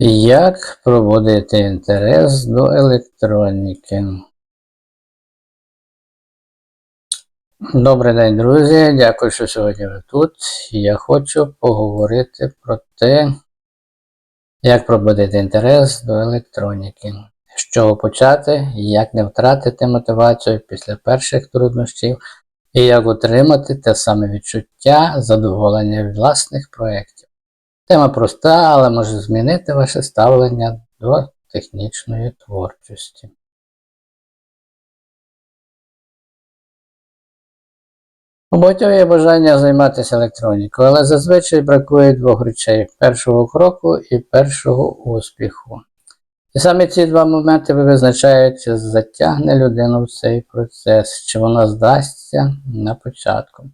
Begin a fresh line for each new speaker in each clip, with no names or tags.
Як проводити інтерес до електроніки? Добрий день, друзі. Дякую, що сьогодні ви тут. Я хочу поговорити про те, як пробудити інтерес до електроніки. З чого почати, як не втратити мотивацію після перших труднощів, і як отримати те саме відчуття задоволення від власних проєктів. Тема проста, але може змінити ваше ставлення до технічної творчості. У багатьох є бажання займатися електронікою, але зазвичай бракує двох речей першого кроку і першого успіху. І саме ці два моменти визначають, чи затягне людину в цей процес, чи вона здасться на початку.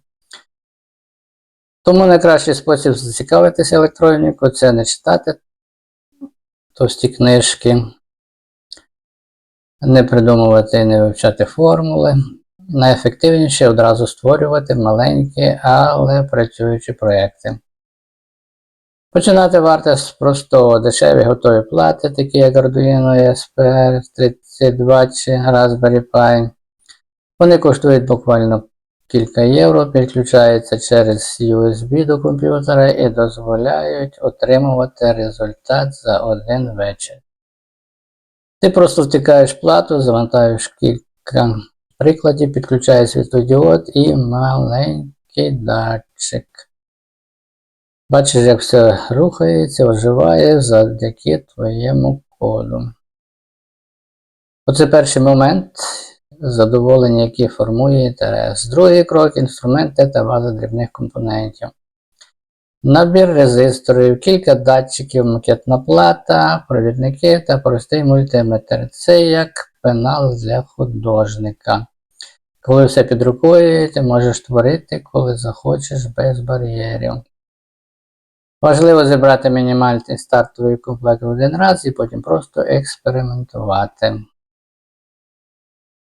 Тому найкращий спосіб зацікавитися електронікою це не читати товсті книжки, не придумувати і не вивчати формули. Найефективніше одразу створювати маленькі, але працюючі проекти. Починати варто з простого дешеві готові плати, такі як Arduino ESP 32 чи Raspberry Pi. Вони коштують буквально кілька євро, підключаються через USB до комп'ютера і дозволяють отримувати результат за один вечір. Ти просто втикаєш плату, завантаєш кілька прикладів, підключаєш світлодіод і маленький датчик. Бачиш, як все рухається, оживає завдяки твоєму коду. Оце перший момент задоволення, який формує інтерес. Другий крок інструменти та база дрібних компонентів. Набір резисторів, кілька датчиків, макетна плата, провідники та простий мультиметр. Це як пенал для художника. Коли все під рукою, ти можеш творити, коли захочеш без бар'єрів. Важливо зібрати мінімальний стартовий комплект в один раз і потім просто експериментувати.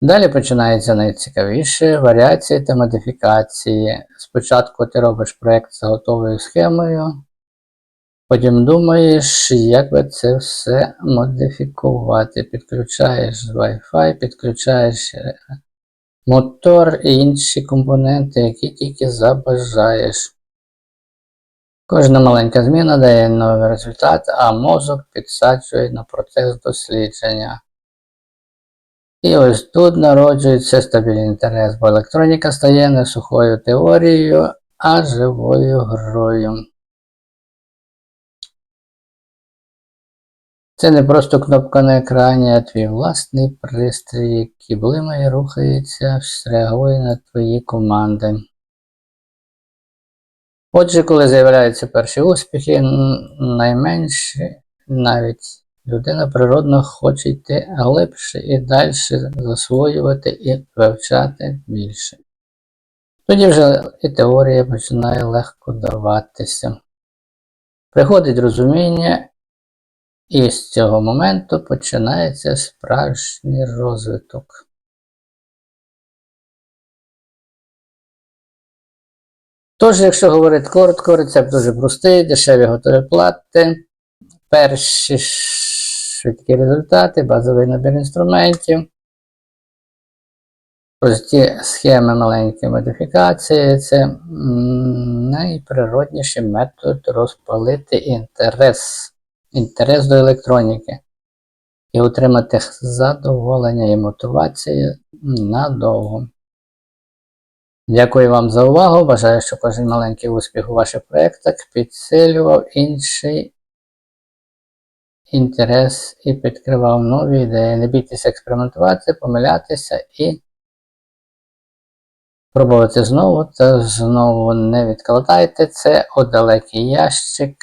Далі починається найцікавіше варіації та модифікації. Спочатку ти робиш проєкт за готовою схемою, потім думаєш, як би це все модифікувати. Підключаєш Wi-Fi, підключаєш мотор і інші компоненти, які тільки забажаєш. Кожна маленька зміна дає новий результат, а мозок підсаджує на процес дослідження. І ось тут народжується стабільний інтерес, бо електроніка стає не сухою теорією, а живою грою. Це не просто кнопка на екрані, а твій власний пристрій, який блимає, рухається, реагує на твої команди. Отже, коли з'являються перші успіхи, найменші навіть людина природно хоче йти глибше і далі засвоювати і вивчати більше. Тоді вже і теорія починає легко даватися. Приходить розуміння, і з цього моменту починається справжній розвиток. Тож, якщо говорити коротко, рецепт дуже простий, дешеві готові плати, перші швидкі результати, базовий набір інструментів, прості схеми маленькі модифікації це найприродніший метод розпалити інтерес, інтерес до електроніки і отримати задоволення і мотивацію надовго. Дякую вам за увагу. Бажаю, щоб кожен маленький успіх у ваших проєктах підсилював інший інтерес і підкривав нові ідеї. Не бійтеся експериментувати, помилятися і пробувати знову та знову не відкладайте це у далекий ящик.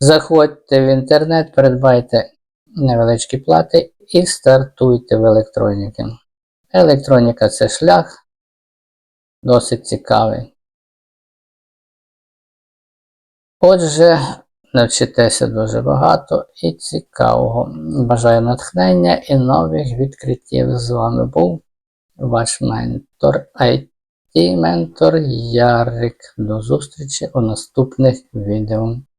Заходьте в інтернет, придбайте невеличкі плати і стартуйте в електроніки. Електроніка це шлях досить цікавий. Отже, навчитеся дуже багато і цікавого. Бажаю натхнення і нових відкриттів. З вами був ваш ментор IT-ментор Ярик. До зустрічі у наступних відео.